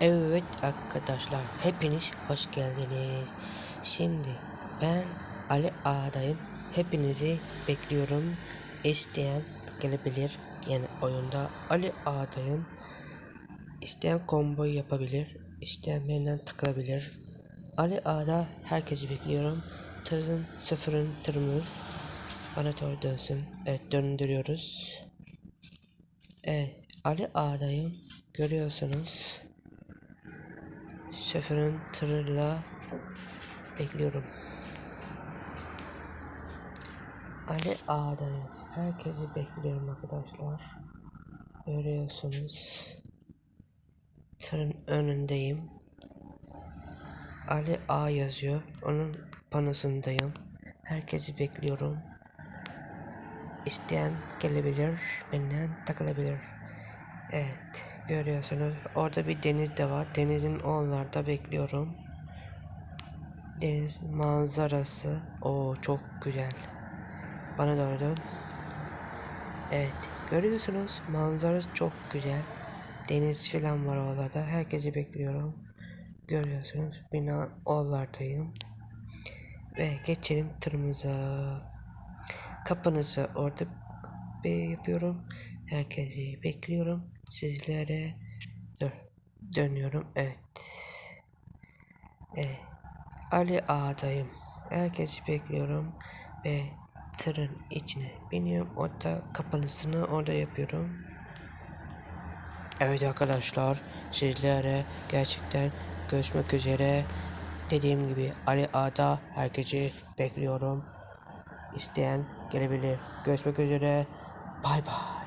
Evet arkadaşlar hepiniz hoş geldiniz. Şimdi ben Ali Ağa'dayım. Hepinizi bekliyorum. İsteyen gelebilir. Yani oyunda Ali Ağa'dayım. İsteyen combo yapabilir. İsteyen benden takılabilir. Ali Ağa'da herkesi bekliyorum. Tırın sıfırın tırımız. Doğru dönsün. Evet döndürüyoruz. Evet Ali Ağa'dayım. Görüyorsunuz. Şoförün tırıyla bekliyorum. Ali Ağa'dayım. Herkesi bekliyorum arkadaşlar. Görüyorsunuz. Tırın önündeyim. Ali A yazıyor. Onun panosundayım. Herkesi bekliyorum. İsteyen gelebilir. Benden takılabilir. Evet. Görüyorsunuz. Orada bir deniz de var. Denizin onlarda bekliyorum. Deniz manzarası. o çok güzel. Bana doğru dön. Evet. Görüyorsunuz. Manzarası çok güzel. Deniz filan var oralarda. Herkesi bekliyorum. Görüyorsunuz. Bina onlardayım. Ve geçelim tırımıza. Kapınızı orada yapıyorum. Herkesi bekliyorum. Sizlere dur. Dönüyorum. Evet. Evet. Ali Ağa'dayım. Herkesi bekliyorum. Ve tırın içine biniyorum. Orada kapanışını orada yapıyorum. Evet arkadaşlar sizlere gerçekten görüşmek üzere. Dediğim gibi Ali Ağa'da herkesi bekliyorum. İsteyen gelebilir. Görüşmek üzere. Bay bay.